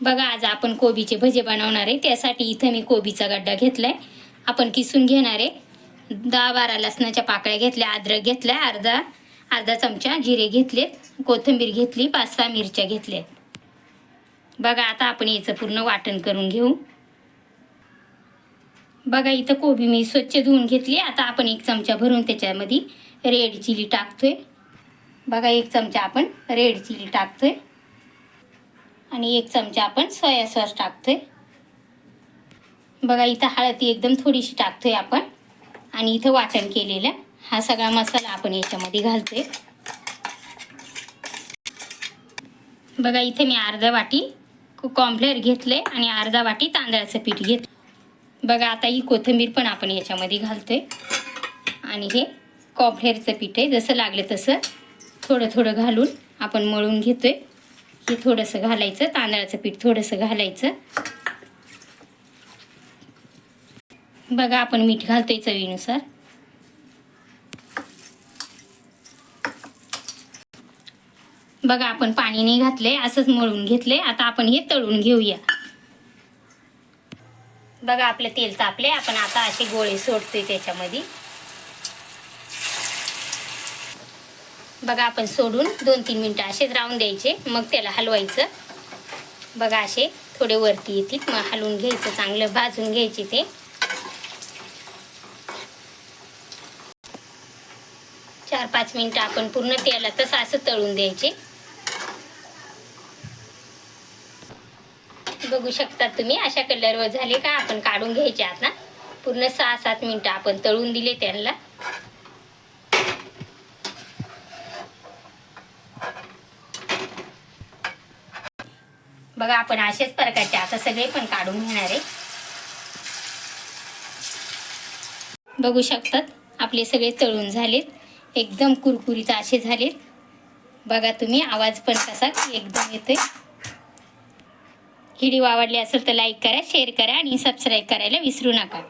बघा आज आपण कोबीचे भजे बनवणार आहे. त्यासाठी इथं मी कोबीचा गड्डा घेतलाय. आपण किसून घेणार आहे. दहा बारा लसणाच्या पाकळ्या घेतल्या अद्रक घेतलाय अर्धा अर्धा चमचा जिरे घेतलेत कोथिंबीर घेतली पाच सहा मिरच्या घेतल्या बघा आता आपण याचं पूर्ण वाटण करून घेऊ. बघा इथं कोबी मी स्वच्छ धुवून घेतली. आता आपण एक चमचा भरून त्याच्यामध्ये रेड चिली टाकतोय. बघा एक चमचा आपण रेड चिली टाकतोय. आणि एक चमचा आपण सोया सॉस टाकतोय. बघा इथं हळदी एकदम थोडीशी टाकतोय आपण. आणि इथं वाटण केलेलं. हा सगळा मसाला आपण याच्यामध्ये घालतोय. बघा इथे मी अर्धा वाटी कॉम्प्लेअर घेतले आणि अर्धा वाटी तांदळाचं पीठ घेतलं बघा आता ही कोथिंबीर पण आपण याच्यामध्ये घालतोय. आणि हे कॉम्प्लेअरचं पीठ आहे. जसं लागलं तसं थोडं थोडं घालून आपण मळून घेतोय. हे थोडंसं घालायचं तांदळाचं पीठ थोडंसं घालायचं. बघा आपण मीठ घालतोय चवीनुसार. बघा आपण पाणी नाही घातले असंच मळून घेतले आता आपण हे तळून घेऊया. बघा आपलं तेल तापले आपण आता असे गोळे सोडतोय त्याच्यामध्ये. बघा आपण सोडून दोन तीन मिनटं असेच राहून द्यायचे. मग त्याला हलवायचं. बघा असे थोडे वरती येतील. मग हलवून घ्यायचं चांगलं भाजून घ्यायचे ते. चार पाच मिनटं आपण पूर्ण तेलातच असं तळून द्यायचे. बघू शकता तुम्ही अशा कलरवर झाले का? आपण काढून घ्यायचे आता पूर्ण सहा सात मिनटं आपण तळून दिले त्यांना. बघा आपण असेच प्रकारचे आता सगळे पण काढून घेणार आहे. बघू शकतात आपले सगळे तळून झालेत. एकदम कुरकुरीत असे झालेत. बघा तुम्ही आवाज पण कसा एकदम येतोय. व्हिडिओ आवडले असेल तर लाईक करा शेअर करा आणि सबस्क्राईब करायला विसरू नका.